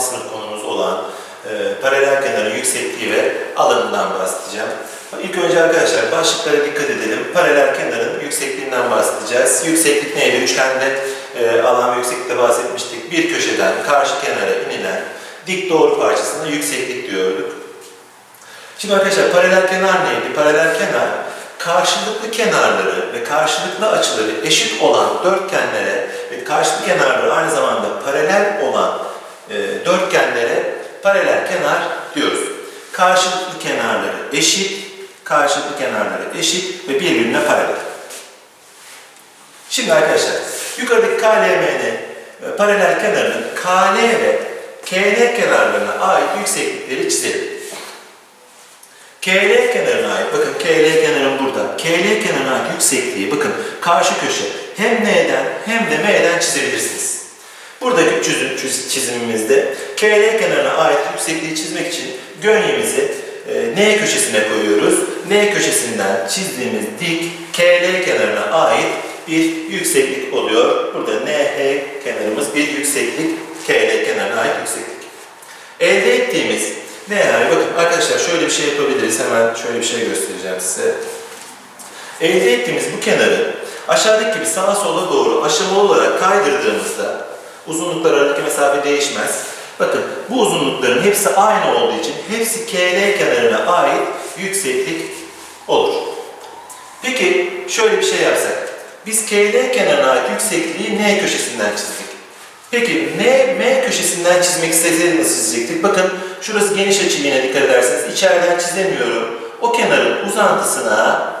6. sınıf konumuz olan e, paralel kenarın yüksekliği ve alanından bahsedeceğim. İlk önce arkadaşlar başlıklara dikkat edelim. Paralel kenarın yüksekliğinden bahsedeceğiz. Yükseklik neydi? Üçgende e, alan ve yükseklikte bahsetmiştik. Bir köşeden karşı kenara inilen dik doğru parçasına yükseklik diyorduk. Şimdi arkadaşlar paralel kenar neydi? Paralel kenar karşılıklı kenarları ve karşılıklı açıları eşit olan dörtgenlere ve karşılıklı kenarları aynı zamanda paralel olan e, dörtgenlere paralel kenar diyoruz. Karşılıklı kenarları eşit, karşılıklı kenarları eşit ve birbirine paralel. Şimdi arkadaşlar yukarıdaki KLM'nin e, paralel kenarının KL ve KL kenarlarına ait yükseklikleri çizelim. KL kenarına ait, bakın KL kenarın burada. KL kenarına ait yüksekliği, bakın karşı köşe hem N'den hem de M'den çizebilirsiniz. Buradaki çizim, çiz- çizimimizde KL kenarına ait yüksekliği çizmek için gönyemizi e, N köşesine koyuyoruz. N köşesinden çizdiğimiz dik KL kenarına ait bir yükseklik oluyor. Burada NH kenarımız bir yükseklik, KL kenarına ait yükseklik. Elde ettiğimiz yani? Bakın arkadaşlar şöyle bir şey yapabiliriz. Hemen şöyle bir şey göstereceğim size. Elde ettiğimiz bu kenarı aşağıdaki gibi sağa sola doğru aşamalı olarak kaydırdığımızda uzunluklar arasındaki mesafe değişmez. Bakın bu uzunlukların hepsi aynı olduğu için hepsi KL kenarına ait yükseklik olur. Peki şöyle bir şey yapsak. Biz KL kenarına ait yüksekliği N köşesinden çizdik. Peki N, M köşesinden çizmek isteseydik nasıl çizecektik? Bakın şurası geniş açı yine dikkat ederseniz içeriden çizemiyorum. O kenarın uzantısına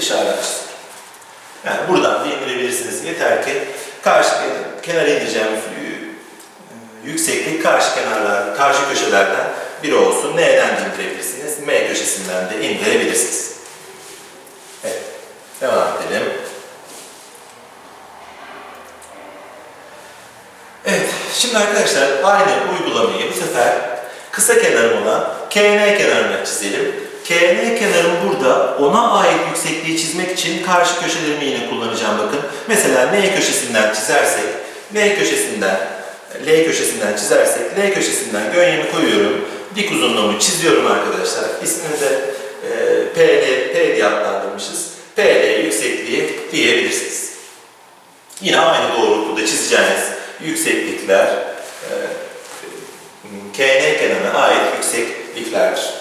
dışarıdan çizdim. Yani buradan da indirebilirsiniz. Yeter ki karşı kenara indireceğim yükseklik karşı kenarlar, karşı köşelerden biri olsun. N'den de indirebilirsiniz. M köşesinden de indirebilirsiniz. Evet. Devam edelim. Evet, şimdi arkadaşlar aynı uygulamayı bu sefer kısa kenarım olan KN kenarına çizelim. KN kenarım burada ona ait yüksekliği çizmek için karşı köşelerimi yine kullanacağım bakın. Mesela N köşesinden çizersek, N köşesinden, L köşesinden çizersek, L köşesinden gönyemi koyuyorum. Dik uzunluğumu çiziyorum arkadaşlar. İsmini de e, PL, P diye adlandırmışız. PL yüksekliği diyebilirsiniz. Yine aynı doğrultuda çizeceğiniz yükseklikler e, KN kenarına ait yüksekliklerdir.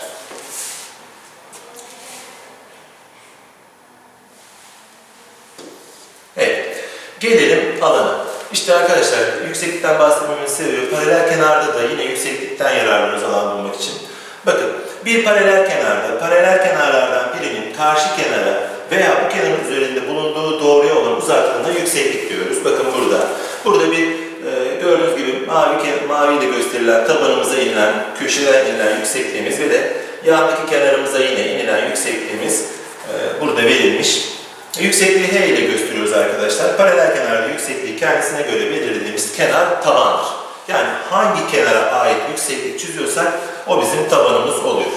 Evet, gelelim alana. İşte arkadaşlar yükseklikten bahsetmemin sebebi paralel kenarda da yine yükseklikten yararlanırız alan bulmak için. Bakın bir paralel kenarda paralel kenarlardan birinin karşı kenara veya bu kenarın üzerinde bulunduğu doğruya olan uzaklığına yükseklik diyoruz. Bakın burada. Burada bir e, gördüğünüz gibi mavi ke- mavi ile gösterilen tabanımıza inilen, köşeden inilen yüksekliğimiz ve de yandaki kenarımıza yine inilen yüksekliğimiz e, burada verilmiş. Yüksekliği H ile gösteriyoruz arkadaşlar. Paralel kenarda yüksekliği kendisine göre belirlediğimiz kenar tabandır. Yani hangi kenara ait yükseklik çiziyorsak o bizim tabanımız oluyor.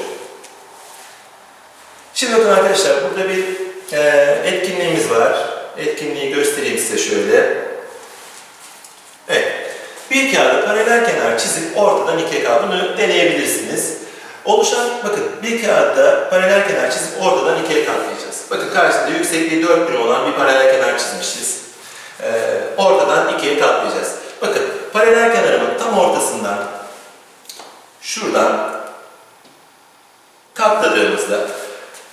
Şimdi bakın arkadaşlar burada bir e, etkinliğimiz var. Etkinliği göstereyim size şöyle. Evet. Bir kağıda paralel kenar çizip ortadan ikiye kal. Bunu deneyebilirsiniz. Oluşan, bakın bir kağıtta paralel kenar çizip ortadan ikiye katlayacağız. Bakın karşısında yüksekliği 4 birim olan bir paralel kenar çizmişiz. Ee, ortadan ikiye katlayacağız. Bakın paralel kenarımın tam ortasından şuradan katladığımızda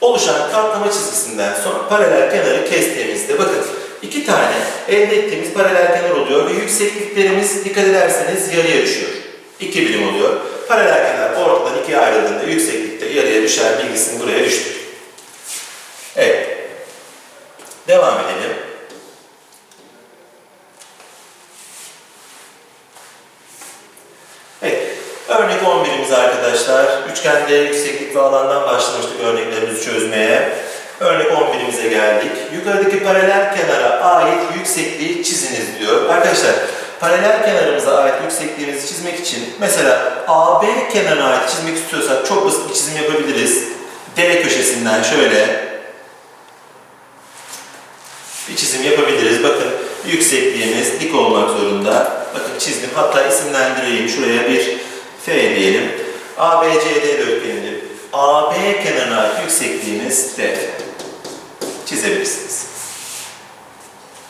oluşan katlama çizgisinden sonra paralel kenarı kestiğimizde bakın iki tane elde ettiğimiz paralel kenar oluyor ve yüksekliklerimiz dikkat ederseniz yarıya düşüyor. İki birim oluyor. Paralel kenar ortadan ikiye ayrıldığında yükseklikte yarıya düşer bilgisini buraya düştük. Evet. Devam edelim. Evet. Örnek 11'imiz arkadaşlar. Üçgende yükseklik ve alandan başlamıştık örneklerimizi çözmeye. Örnek 11'imize geldik. Yukarıdaki paralel kenara ait yüksekliği çiziniz diyor. Arkadaşlar paralel kenarımıza ait yüksekliğimizi çizmek için mesela AB kenarına ait çizmek istiyorsak çok basit bir çizim yapabiliriz. D köşesinden şöyle bir çizim yapabiliriz. Bakın yüksekliğimiz dik olmak zorunda. Bakın çizdim. Hatta isimlendireyim. Şuraya bir F diyelim. ABCD dörtgeninde AB kenarına yüksekliğimiz D. Çizebilirsiniz.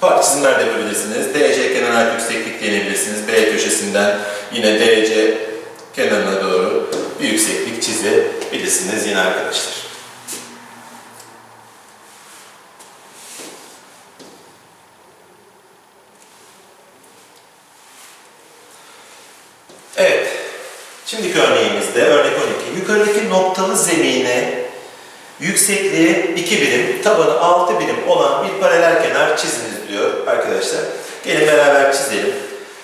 Farklı çizimler de yapabilirsiniz. DC kenarına yükseklik diyebilirsiniz. B köşesinden yine DC kenarına doğru bir yükseklik çizebilirsiniz yine arkadaşlar. Evet. Şimdiki örneğimizde örnek 12. Yukarıdaki noktalı zemine yüksekliği 2 birim, tabanı 6 birim olan bir paralel kenar çiziniz diyor arkadaşlar. Gelin beraber çizelim.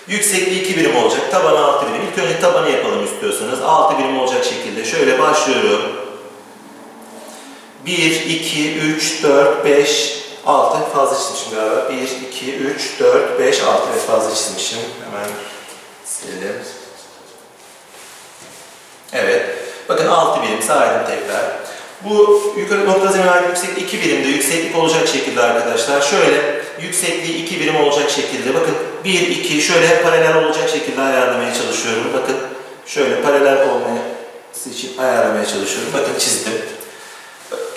Yüksekliği 2 birim olacak, tabanı 6 birim. İlk önce tabanı yapalım istiyorsanız. 6 birim olacak şekilde. Şöyle başlıyorum. 1, 2, 3, 4, 5, 6. Fazla çizmişim galiba. 1, 2, 3, 4, 5, 6. Evet fazla çizmişim. Hemen silelim. Evet. Bakın 6 birim saydım tekrar. Bu yukarı nokta zemin ait yükseklik 2 birimde yükseklik olacak şekilde arkadaşlar. Şöyle yüksekliği 2 birim olacak şekilde. Bakın 1, 2 şöyle paralel olacak şekilde ayarlamaya çalışıyorum. Bakın şöyle paralel olması için ayarlamaya çalışıyorum. Bakın çizdim.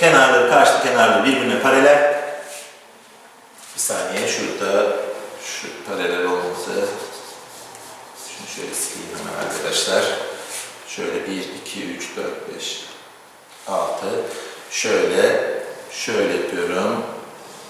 Kenarları karşı kenarları birbirine paralel. Bir saniye şurada şu paralel olması. Şunu şöyle sileyim hemen arkadaşlar. Şöyle 1, 2, 3, 4, 5, 6. Şöyle, şöyle yapıyorum.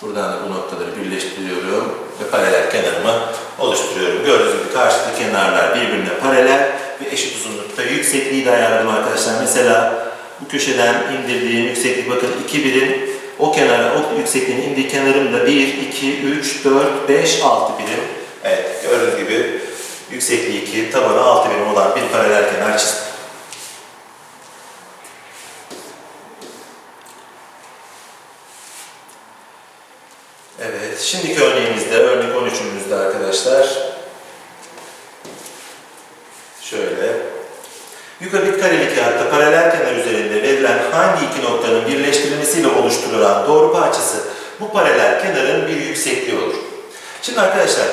Buradan da bu noktaları birleştiriyorum ve paralel kenarımı oluşturuyorum. Gördüğünüz gibi karşılıklı kenarlar birbirine paralel ve eşit uzunlukta. Yüksekliği de ayarladım arkadaşlar. Mesela bu köşeden indirdiğim yükseklik bakın 2 birim. O kenara, o yüksekliğin indiği kenarım da 1, 2, 3, 4, 5, 6 birim. Evet, gördüğünüz gibi yüksekliği 2, tabanı 6 birim olan bir paralel kenar çizdim. Evet, şimdiki örneğimizde, örnek 13'ümüzde arkadaşlar. Şöyle. Yukarıdaki kareli kağıtta paralel kenar üzerinde verilen hangi iki noktanın birleştirilmesiyle oluşturulan doğru parçası bu paralel kenarın bir yüksekliği olur. Şimdi arkadaşlar,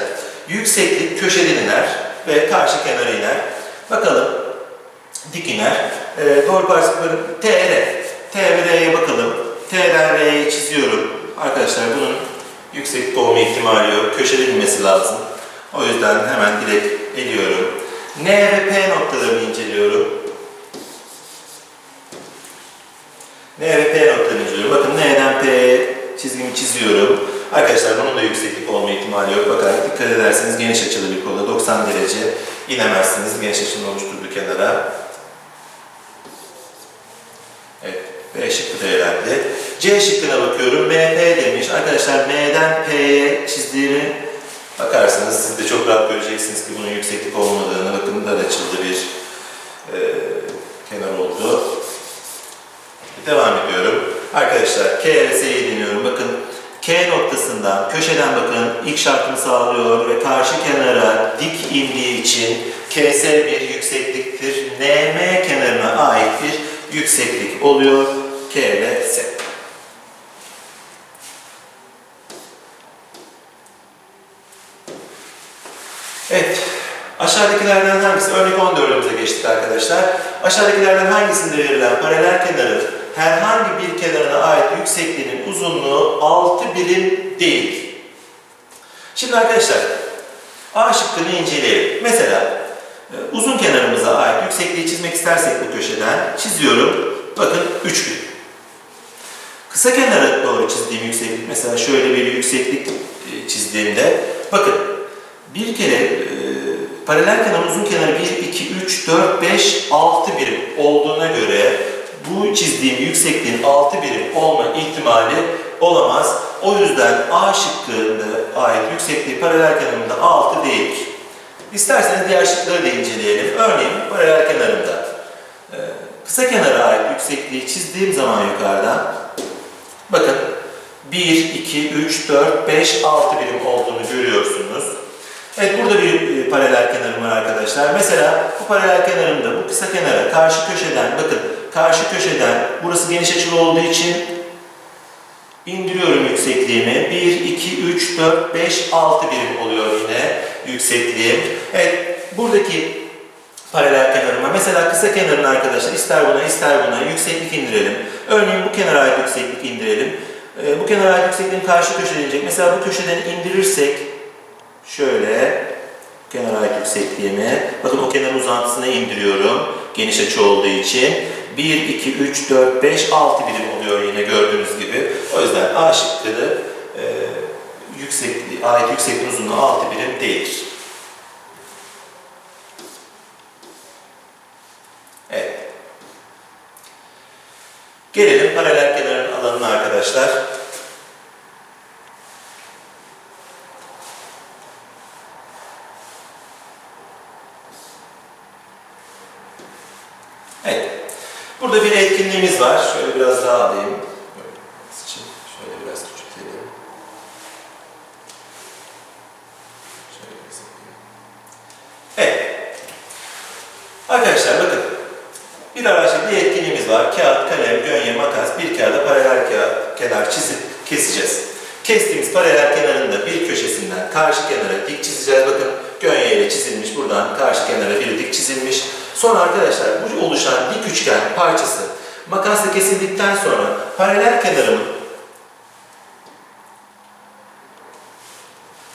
yükseklik köşeden iner ve karşı kenara iner. Bakalım, dik iner. Ee, doğru parçası TR. T ve R'ye bakalım. T'den R'ye çiziyorum. Arkadaşlar bunun yükseklik olma ihtimali yok. Köşede inmesi lazım. O yüzden hemen direkt eliyorum. N ve P noktalarını inceliyorum. N ve P noktalarını inceliyorum. Bakın N'den P'ye çizgimi çiziyorum. Arkadaşlar bunun da yükseklik olma ihtimali yok. Bakarak dikkat ederseniz geniş açılı bir kolda 90 derece inemezsiniz geniş açının oluşturduğu kenara. Evet, B şıkkı da elendi. C şıkkına bakıyorum. MP demiş. Arkadaşlar M'den P'ye çizdiğimi bakarsanız siz de çok rahat göreceksiniz ki bunun yükseklik olmadığını. Bakın dar açıldı bir e, kenar oldu. Devam ediyorum. Arkadaşlar K ve S'yi deniyorum. Bakın K noktasından köşeden bakın ilk şartını sağlıyor ve karşı kenara dik indiği için KS bir yüksekliktir. NM kenarına ait bir yükseklik oluyor. K. Evet. Aşağıdakilerden hangisi? Örnek 14'ümüze geçtik arkadaşlar. Aşağıdakilerden hangisinde verilen paralel kenarın herhangi bir kenarına ait yüksekliğinin uzunluğu 6 birim değil. Şimdi arkadaşlar A şıkkını inceleyelim. Mesela e, uzun kenarımıza ait yüksekliği çizmek istersek bu köşeden çiziyorum. Bakın 3 birim. Kısa kenara doğru çizdiğim yükseklik mesela şöyle bir yükseklik e, çizdiğimde bakın bir kere e, paralel kenar uzun kenarı 1, 2, 3, 4, 5, 6 birim olduğuna göre bu çizdiğim yüksekliğin 6 birim olma ihtimali olamaz. O yüzden A şıkkında ait yüksekliği paralel kenarında 6 değildir. İsterseniz diğer şıkları da inceleyelim. Örneğin paralel kenarında e, kısa kenara ait yüksekliği çizdiğim zaman yukarıdan bakın 1, 2, 3, 4, 5, 6 birim olduğunu görüyorsunuz. Evet burada bir e, paralel kenarım var arkadaşlar. Mesela bu paralel kenarımda bu kısa kenara karşı köşeden bakın karşı köşeden burası geniş açılı olduğu için indiriyorum yüksekliğimi. 1, 2, 3, 4, 5, 6 birim oluyor yine. yüksekliğim. Evet, buradaki paralel kenarıma, mesela kısa kenarına arkadaşlar ister buna ister buna yükseklik indirelim. Örneğin bu kenara ait yükseklik indirelim. Ee, bu kenara ait yüksekliğin karşı köşede inecek. Mesela bu köşeden indirirsek şöyle kenara ait yüksekliğimi, bakın o kenar uzantısına indiriyorum. Geniş açı olduğu için. 1, 2, 3, 4, 5, 6 birim oluyor yine gördüğünüz gibi. O yüzden A şıkkı e, yüksekliği, ait yüksekliğin uzunluğu 6 birim değildir. Evet. Gelelim paralel kenarın alanına arkadaşlar. Evet. Burada bir etkinliğimiz var. Şöyle biraz daha alayım. Görmeniz için şöyle biraz küçültelim. Şöyle biraz alayım. Evet. Arkadaşlar bakın. Bir araçta bir etkinliğimiz var. Kağıt, kalem, gönye, makas, bir kağıda paralel kağıt, kenar çizip keseceğiz. Kestiğimiz paralel kenarında bir köşesinden karşı kenara dik çizeceğiz. Bakın gönye ile çizilmiş. Buradan karşı kenara bir dik çizilmiş. Sonra arkadaşlar bu oluşan dik üçgen parçası makasla kesildikten sonra paralel kenarımın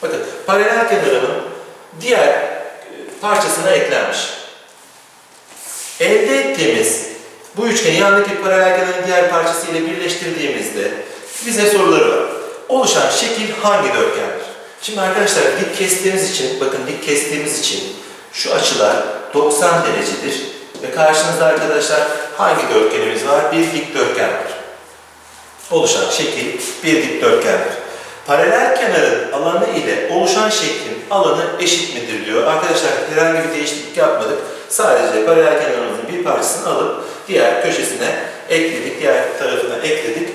bakın paralel kenarımın diğer e, parçasına eklenmiş. Elde ettiğimiz bu üçgeni yandaki paralel kenarın diğer parçası ile birleştirdiğimizde bize soruları var. Oluşan şekil hangi dörtgendir? Şimdi arkadaşlar dik kestiğimiz için, bakın dik kestiğimiz için şu açılar 90 derecedir. Ve karşınızda arkadaşlar hangi dörtgenimiz var? Bir dikdörtgen var. Oluşan şekil bir dikdörtgendir. Paralel kenarın alanı ile oluşan şeklin alanı eşit midir diyor. Arkadaşlar herhangi bir değişiklik yapmadık. Sadece paralel kenarımızın bir parçasını alıp diğer köşesine ekledik, diğer tarafına ekledik.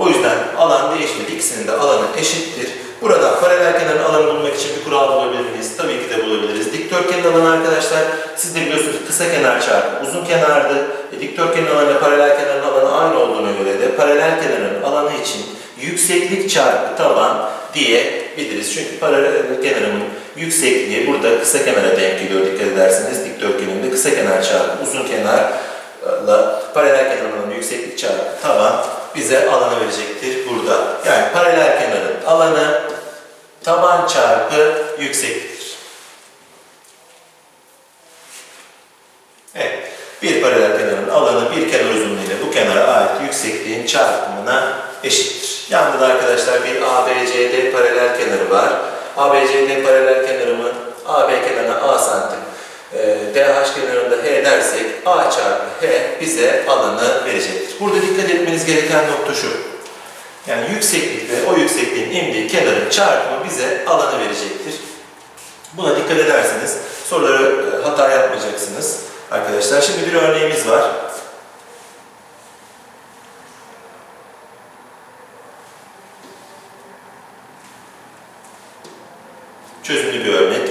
O yüzden alan değişmedi. İkisinin de alanı eşittir. Burada paralel kenarın alanı bulmak için bir kural bulabilir miyiz? Tabii ki de bulabiliriz. Dikdörtgenin alanı arkadaşlar, siz de biliyorsunuz kısa kenar çarpı uzun kenardı. E, dikdörtgenin alanı paralel kenarın alanı aynı olduğuna göre de paralel kenarın alanı için yükseklik çarpı taban diyebiliriz. Çünkü paralel kenarın yüksekliği burada kısa kenara denk geliyor dikkat ederseniz. Dikdörtgenin de kısa kenar çarpı uzun kenarla paralel kenarın alanı yükseklik çarpı taban bize alanı verecektir burada. Yani paralel kenarın alanı taban çarpı yüksekliktir. Evet. Bir paralel kenarın alanı bir kenar uzunluğu ile bu kenara ait yüksekliğin çarpımına eşittir. Yanında da arkadaşlar bir ABCD paralel kenarı var. ABCD paralel kenarımın AB kenarına A santim, DH kenarında H dersek A çarpı H bize alanı verecektir. Burada dikkat etmeniz gereken nokta şu. Yani yükseklik ve o yüksekliğin indiği kenarın çarpımı bize alanı verecektir. Buna dikkat ederseniz soruları e, hata yapmayacaksınız arkadaşlar. Şimdi bir örneğimiz var. Çözümlü bir örnek.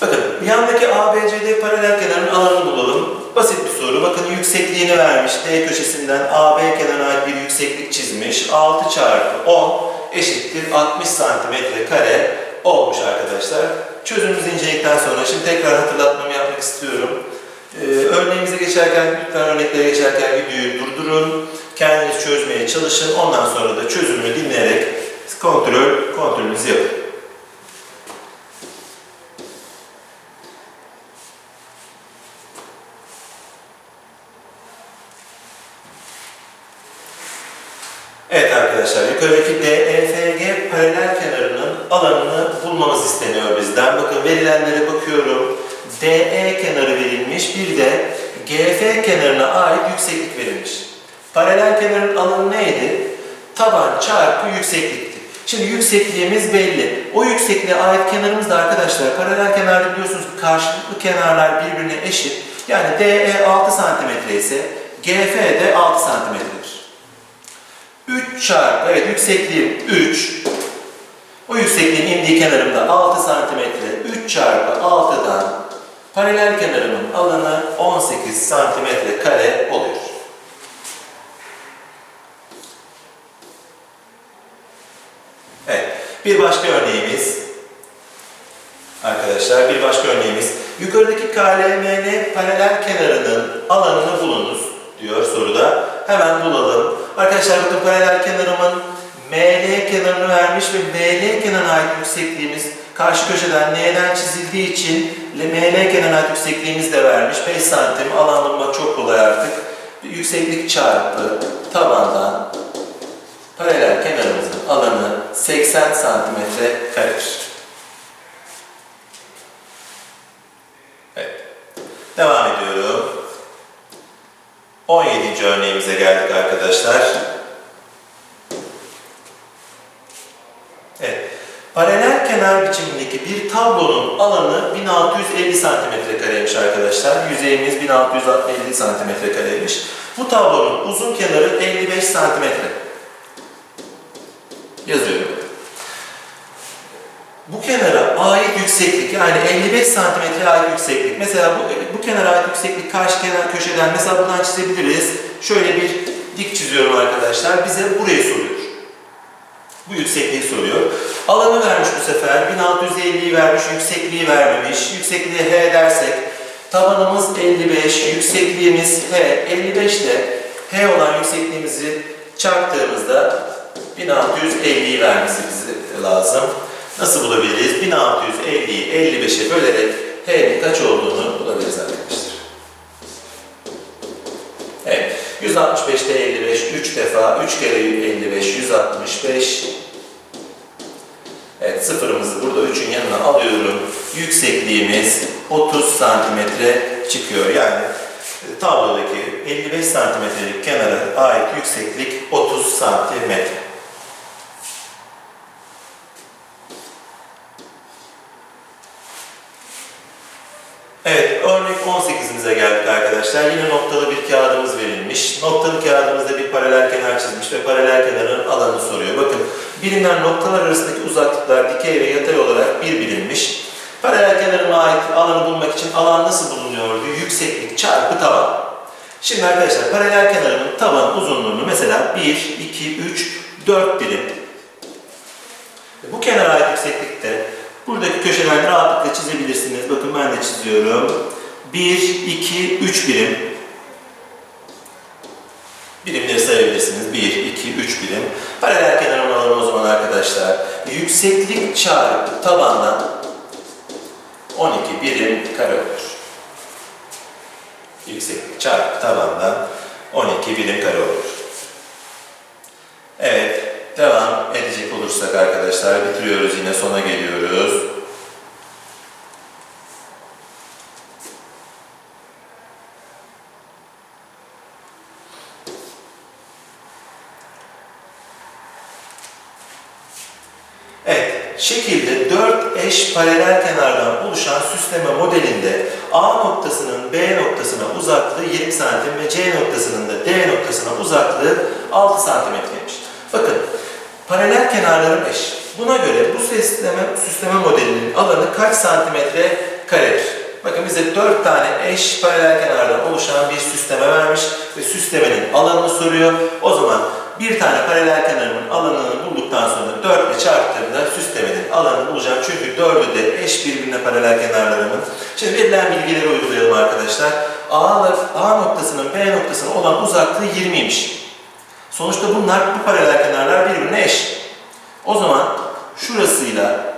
Bakın yandaki ABCD paralel kenarın alanını bulalım. Basit bir soru. Bakın yüksekliğini vermiş. D köşesinden AB kenarına ait bir yükseklik çizmiş. 6 çarpı 10 eşittir 60 santimetre kare olmuş arkadaşlar. Çözümümüzü inceledikten sonra şimdi tekrar hatırlatmamı yapmak istiyorum. Ee, örneğimize geçerken, lütfen örneklere geçerken videoyu durdurun. Kendiniz çözmeye çalışın. Ondan sonra da çözümünü dinleyerek kontrol, kontrolünüzü yapın. Evet arkadaşlar, yukarıdaki DEFG paralel kenarının alanını bulmamız isteniyor bizden. Bakın verilenlere bakıyorum. DE kenarı verilmiş, bir de GF kenarına ait yükseklik verilmiş. Paralel kenarın alanı neydi? Taban çarpı yükseklikti. Şimdi yüksekliğimiz belli. O yüksekliğe ait kenarımız da arkadaşlar paralel kenarda biliyorsunuz karşılıklı kenarlar birbirine eşit. Yani DE 6 cm ise GF de 6 cm'dir. 3 çarpı, evet yüksekliğim 3. O yüksekliğin indiği kenarımda 6 santimetre. 3 çarpı 6'dan paralel kenarımın alanı 18 santimetre kare oluyor. Evet. Bir başka örneğimiz arkadaşlar bir başka örneğimiz yukarıdaki KLMN paralel kenarının alanını bulunuz diyor soruda. Hemen bulalım. Arkadaşlar bakın paralel kenarımın ML kenarını vermiş ve ML kenarına ait yüksekliğimiz karşı köşeden N'den çizildiği için ML kenarına ait yüksekliğimiz de vermiş. 5 santim alan bulmak çok kolay artık. Yükseklik çarpı tabandan paralel kenarımızın alanı 80 santimetre karedir. Evet. Devam ediyorum. 17. örneğimize geldik arkadaşlar. Evet. Paralel kenar biçimindeki bir tablonun alanı 1650 santimetre kareymiş arkadaşlar. Yüzeyimiz 1650 santimetre kareymiş. Bu tablonun uzun kenarı 55 santimetre. Yazıyorum. Bu kenara ait yükseklik yani 55 santimetre ait yükseklik. Mesela bu, bu kenara ait yükseklik karşı kenar köşeden mesela buradan çizebiliriz. Şöyle bir dik çiziyorum arkadaşlar. Bize burayı soruyor. Bu yüksekliği soruyor. Alanı vermiş bu sefer. 1650'yi vermiş, yüksekliği vermemiş. Yüksekliği H dersek tabanımız 55, yüksekliğimiz H. 55 ile H olan yüksekliğimizi çarptığımızda 1650'yi vermesi bize lazım. Nasıl bulabiliriz? 1650'yi 55'e bölerek H'nin kaç olduğunu bulabiliriz arkadaşlar. Evet. 165'te 55, 3 defa, 3 kere 55, 165. Evet, sıfırımızı burada 3'ün yanına alıyorum. Yüksekliğimiz 30 santimetre çıkıyor. Yani e, tablodaki 55 santimetrelik kenara ait yükseklik 30 santimetre. Evet, örnek 18'imize geldik arkadaşlar. Yine noktalı bir kağıdımız verilmiş. Noktalı kağıdımızda bir paralel kenar çizmiş ve paralel kenarın alanını soruyor. Bakın, bilinen noktalar arasındaki uzaklıklar dikey ve yatay olarak bir bilinmiş. Paralel kenarına ait alanı bulmak için alan nasıl bulunuyordu? Yükseklik çarpı taban. Şimdi arkadaşlar paralel kenarının taban uzunluğunu mesela 1, 2, 3, 4 birim. Bu kenara ait yükseklikte buradaki köşelerden rahatlıkla çizebilirsiniz. Bakın ben de çiziyorum. 1, 2, 3 birim. Birimleri sayabilirsiniz. 1, 2, 3 birim. Paralel kenarın alanı o zaman arkadaşlar. Yükseklik çarpı tabandan 12 birim kare olur. Yükseklik çarpı tabandan 12 birim kare olur. Evet, devam edecek olursak arkadaşlar bitiriyoruz yine sona geliyoruz. Evet, şekilde 4 eş paralel kenardan oluşan süsleme modelinde A noktasının B noktasına uzaklığı 20 santim ve C noktasının da D noktasına uzaklığı 6 santimetreymiş. Bakın, paralel kenarların eş. Buna göre bu süsleme, süsleme modelinin alanı kaç santimetre karedir? Bakın bize 4 tane eş paralel kenardan oluşan bir süsleme vermiş ve süslemenin alanını soruyor. O zaman bir tane paralel kenarımın alanını bulduktan sonra 4 ile çarptığımda süslemenin alanını bulacağım. Çünkü 4'ü de eş birbirine paralel kenarlarımın. Şimdi verilen bilgileri uygulayalım arkadaşlar. A, A noktasının B noktasına olan uzaklığı 20'ymiş. Sonuçta bunlar bu paralel kenarlar birbirine eş. O zaman şurasıyla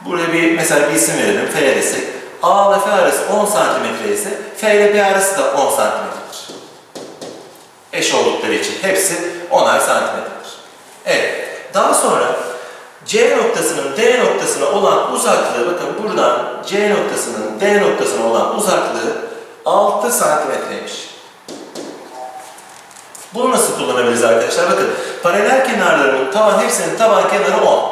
buraya bir mesela bir isim verelim F desek. A ile F arası 10 santimetre ise F ile B arası da 10 santimetredir. Eş oldukları için hepsi 10'ar santimetredir. Evet. Daha sonra C noktasının D noktasına olan uzaklığı bakın buradan C noktasının D noktasına olan uzaklığı 6 santimetreymiş. Bunu nasıl kullanabiliriz arkadaşlar? Bakın paralel kenarlarının taban hepsinin taban kenarı 10.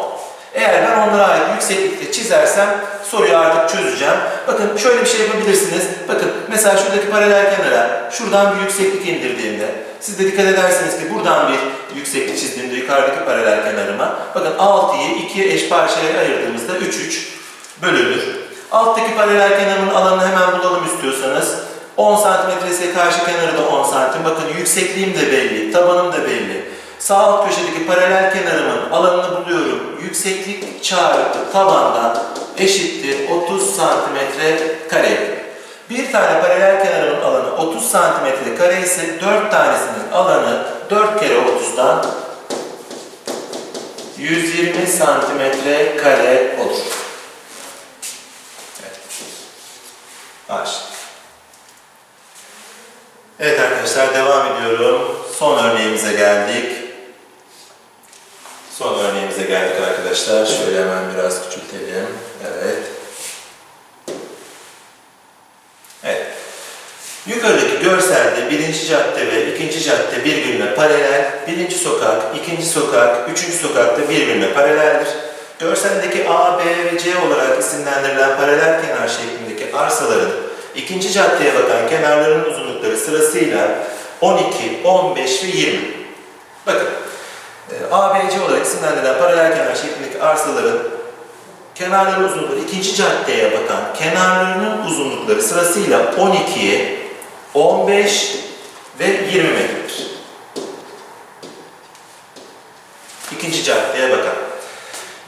Eğer ben onlara ait yükseklikte çizersem soruyu artık çözeceğim. Bakın şöyle bir şey yapabilirsiniz. Bakın mesela şuradaki paralel kenara şuradan bir yükseklik indirdiğimde siz de dikkat edersiniz ki buradan bir yükseklik çizdiğimde yukarıdaki paralel kenarıma bakın 6'yı 2 eş parçaya ayırdığımızda 3 3 bölünür. Alttaki paralel kenarın alanını hemen bulalım istiyorsanız. 10 santimetre ise karşı kenarı da 10 santim. Bakın yüksekliğim de belli, tabanım da belli. Sağ alt köşedeki paralel kenarımın alanını buluyorum. Yükseklik çarpı tabandan eşittir 30 santimetre kare. Bir tane paralel kenarımın alanı 30 santimetre kare ise 4 tanesinin alanı 4 kere 30'dan 120 santimetre kare olur. Evet arkadaşlar devam ediyorum. Son örneğimize geldik. Son örneğimize geldik arkadaşlar. Şöyle hemen biraz küçültelim. Evet. Evet. Yukarıdaki görselde birinci cadde ve ikinci cadde birbirine paralel, birinci sokak, ikinci sokak, üçüncü sokak da birbirine paraleldir. Görseldeki A, B ve C olarak isimlendirilen paralel kenar şeklindeki arsaların ikinci caddeye bakan kenarların uzunlukları sırasıyla 12, 15 ve 20. Bakın, e, A, B, C olarak isimlendirilen paralel kenar şeklindeki arsaların kenarları uzunlukları ikinci caddeye bakan kenarlarının uzunlukları sırasıyla 12, 15 ve 20 metredir. İkinci caddeye bakan.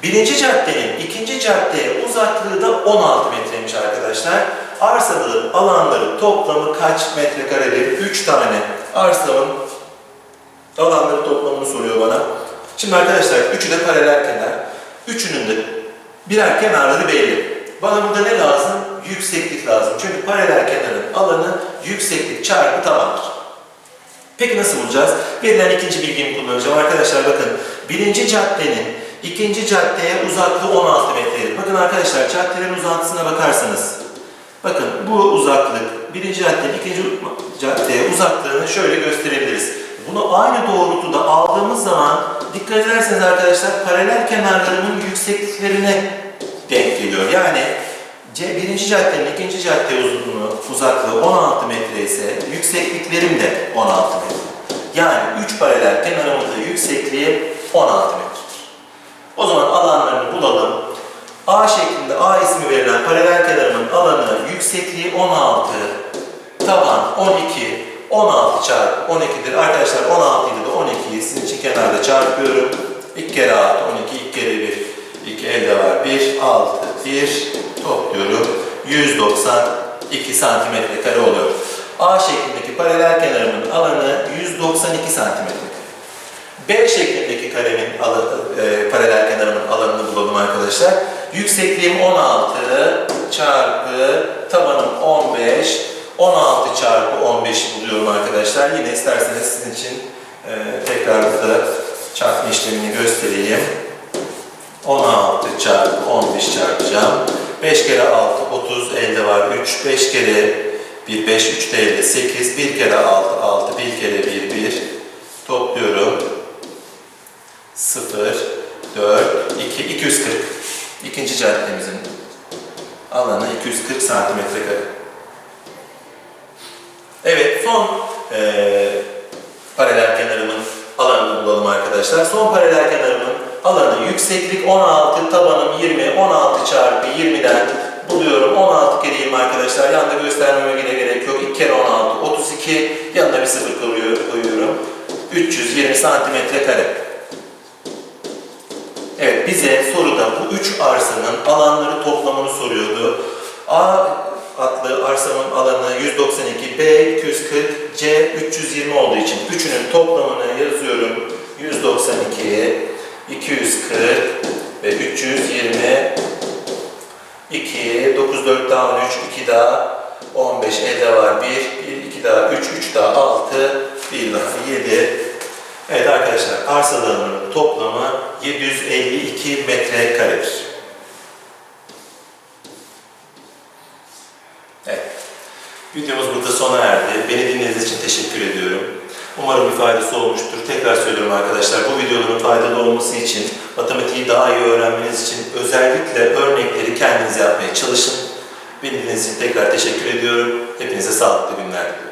Birinci caddenin ikinci caddeye uzaklığı da 16 metreymiş arkadaşlar. Arsaların alanları toplamı kaç metrekaredir? 3 tane arsamın alanları toplamını soruyor bana. Şimdi arkadaşlar üçü de paralel kenar. Üçünün de birer kenarları belli. Bana burada ne lazım? Yükseklik lazım. Çünkü paralel kenarın alanı yükseklik çarpı tabandır. Peki nasıl bulacağız? Verilen ikinci bilgimi kullanacağım. Arkadaşlar bakın birinci caddenin ikinci caddeye uzaklığı 16 metredir. Bakın arkadaşlar caddelerin uzantısına bakarsanız bakın bu uzaklık birinci caddenin ikinci caddeye uzaklığını şöyle gösterebiliriz. Bunu aynı doğrultuda aldığımız zaman dikkat ederseniz arkadaşlar paralel kenarlarının yüksekliklerine denk geliyor. Yani C, birinci caddenin ikinci cadde uzunluğu, uzaklığı 16 metre ise yüksekliklerim de 16 metre. Yani 3 paralel kenarımın da yüksekliği 16 metredir. O zaman alanlarını bulalım. A şeklinde A ismi verilen paralel kenarımın alanı yüksekliği 16, taban 12, 16 çarpı 12'dir. Arkadaşlar 16 ile de 12'yi sizin için kenarda çarpıyorum. 2 kere 6, 12, 2 kere 1, 2 elde var. 1, 6, 1, topluyorum. 192 santimetre kare oluyor. A şeklindeki paralel kenarımın alanı 192 santimetre. B şeklindeki karemin alanı, e, paralel kenarımın alanını bulalım arkadaşlar. Yüksekliğim 16 çarpı tabanım 15. 16 çarpı 15'i buluyorum arkadaşlar. Yine isterseniz sizin için e, tekrar burada çarpma işlemini göstereyim. 16 çarpı 15 çarpacağım. 5 kere 6 30 elde var 3. 5 kere 1 5 3 de elde 8. 1 kere 6 6 1 kere 1 1. Topluyorum. 0 4 2 240. İkinci caddemizin alanı 240 santimetre kare. Son eee paralel kenarımın alanını bulalım arkadaşlar. Son paralel kenarımın alanı yükseklik 16, tabanım 20, 16 çarpı 20'den buluyorum. 16 kere 20 arkadaşlar. Yanında göstermeme bile gerek yok. 2 kere 16, 32. Yanına bir sıfır koyuyor- koyuyorum. 320 santimetre kare. Evet bize soruda bu üç arsanın alanları toplamını soruyordu. A adlı arsamın alanı 192, B 240, C 320 olduğu için üçünün toplamını yazıyorum. 192, 240 ve 320 2, 9, 4 daha 13, 2 daha 15, elde var 1, 1, 2 daha 3, 3 daha 6, 1 daha 7. Evet arkadaşlar arsalarının toplamı 752 metrekaredir. Videomuz burada sona erdi. Beni dinlediğiniz için teşekkür ediyorum. Umarım bir faydası olmuştur. Tekrar söylüyorum arkadaşlar, bu videoların faydalı olması için, matematiği daha iyi öğrenmeniz için özellikle örnekleri kendiniz yapmaya çalışın. Beni dinlediğiniz için tekrar teşekkür ediyorum. Hepinize sağlıklı günler diliyorum.